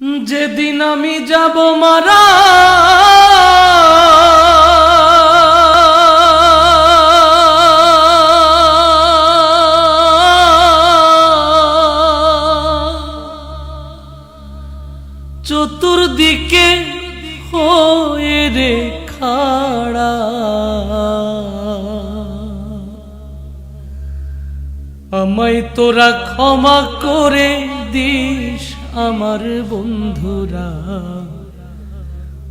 যেদিন আমি যাব মারা চতুর্দিকে হয়ে রে খাড়া। আমায় তোরা ক্ষমা করে দিস। আমার বন্ধুরা,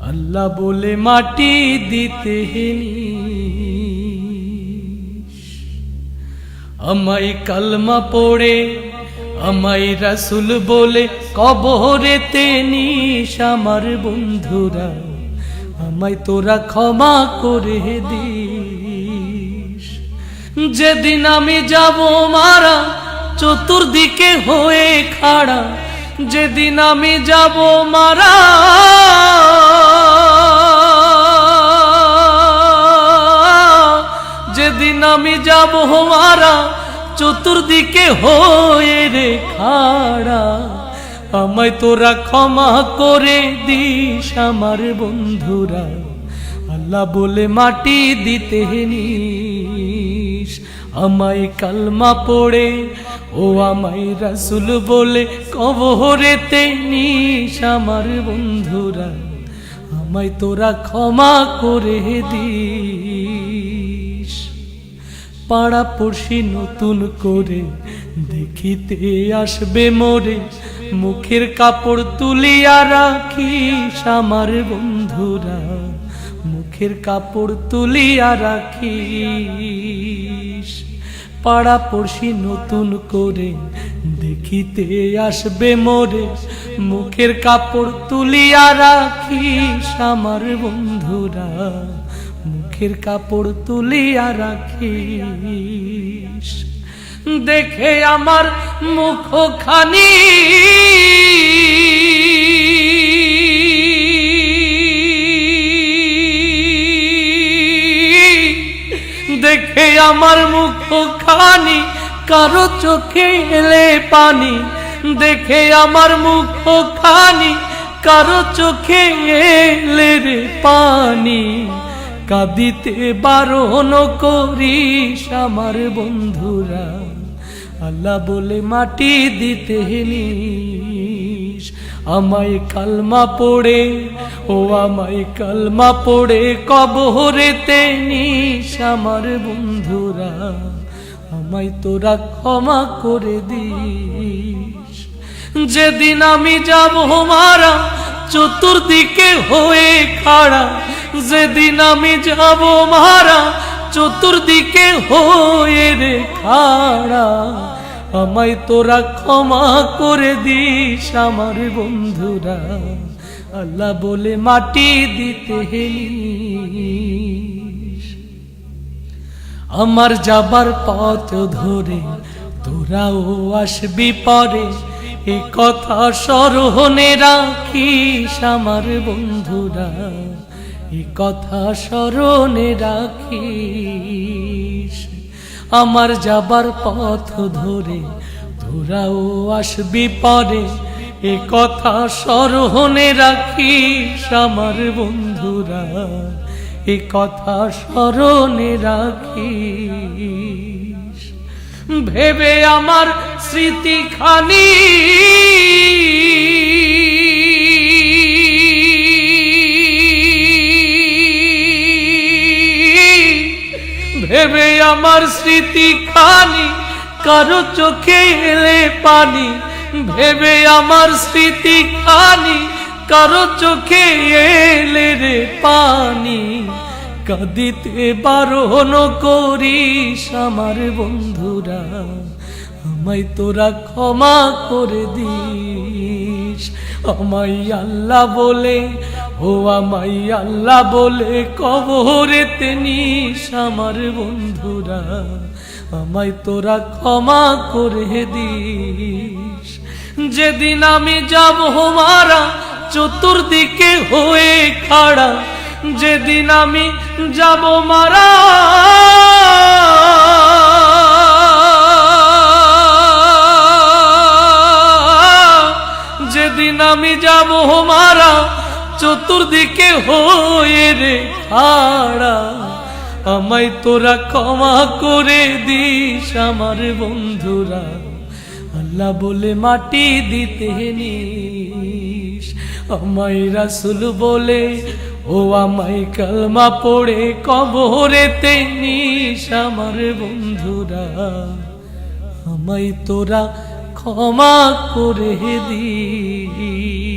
আল্লাহ বলে মাটি দিতে। আমায় কালমা পড়ে, আমায় রাসুল বলে কবরেতে নিস আমার বন্ধুরা, আমায় তোরা ক্ষমা করে দিস যেদিন আমি যাব মারা, চতুর্দিকে হয়ে খাড়া যেদিন আমি যাব মারা, যেদিন আমি যাব মারা, চতুর্দিকে হয়ে রে খাড়া। আমায় তোরা ক্ষমা করে দিস আমার বন্ধুরা, আল্লাহ বলে মাটি দিতে নিস। আমায় কালমা পড়ে ও আমায় রাসুল বলে, কবরেতে নিস আমার বন্ধুরা, আমায় তোরা ক্ষমা করে দিস। পাড়া পড়শি নতুন করে দেখিতে আসবে মোরে, মুখের কাপড় তুলিয়া রাখিস আমার বন্ধুরা, মুখের কাপড় তুলিয়া রাখিস। পাড়া পড়শি নতুন করে দেখিতে আসবে মোরে। মুখের কাপড় তুলিয়া রাখিস আমার বন্ধুরা। মুখের কাপড় তুলিয়া রাখিস। দেখে আমার মুখ খানি দেখে আমার মুখ খানি কারও চোখে এলে পানি, দেখে আমার মুখ খানি, কারও চোখে এলে রে পানি। কাঁদিতে বারণ করিস আমার বন্ধুরা, আল্লাহ বলে মাটি দিতে নিস। আমায় কালমা পড়ে, ও আমায় কালমা পড়ে, কবরেতে নিস আমার বন্ধুরা। আমায় তোরা ক্ষমা করে দিস। যেদিন আমি যাব মারা, চতুর্দিকে হয়ে খাড়া। যেদিন আমি যাব মারা, চতুর্দিকে হয়ে রে খাড়া। আমায় তোরা ক্ষমা করে দিস আমার বন্ধুরা। আল্লাহ বলে মাটি দিতে হেলিস আমার যাবার পথ ধরে, তোরাও আসবি পরে। এ কথা স্মরণে রাখিস আমার বন্ধুরা, এ কথা স্মরণে রাখিস। আমার যাবার পথ ধরে, তোরাও আসবি পরে। এ কথা স্মরণে রাখিস আমার বন্ধুরা এ কথা স্মরণে রাখিস। ভেবে আমার স্মৃতি খানি। ভেবে আমার স্মৃতি খানি, কারও চোখে এলে পানি। ভেবে আমার স্মৃতি খানি কারও চোখে এলে রে পানি। কাঁদিতে বারণ করিস আমার বন্ধুরা, আমায় তোরা ক্ষমা করে দিস। আমায় আল্লাহ বলে, ও আমায় আল্লাহ বলে, কবরেতে নিস আমার বন্ধুরা, আমায় তোরা ক্ষমা করে দিস। যেদিন আমি যাব মারা চতুর্দিকে হয়ে খাড়া, যেদিন আমি যাব মারা। যেদিন আমি যাব মারা, চতুর্দিকে হয়ে রে খাড়া। আমায় তোরা ক্ষমা করে দিস আমার বন্ধুরা। আল্লাহ বলে মাটি দিতে নিস আমায় রাসুল বলে, ও আমায় কালমা পড়ে কবরেতে নিস আমার বন্ধুরা। আমায় তোরা ক্ষমা করে দিস।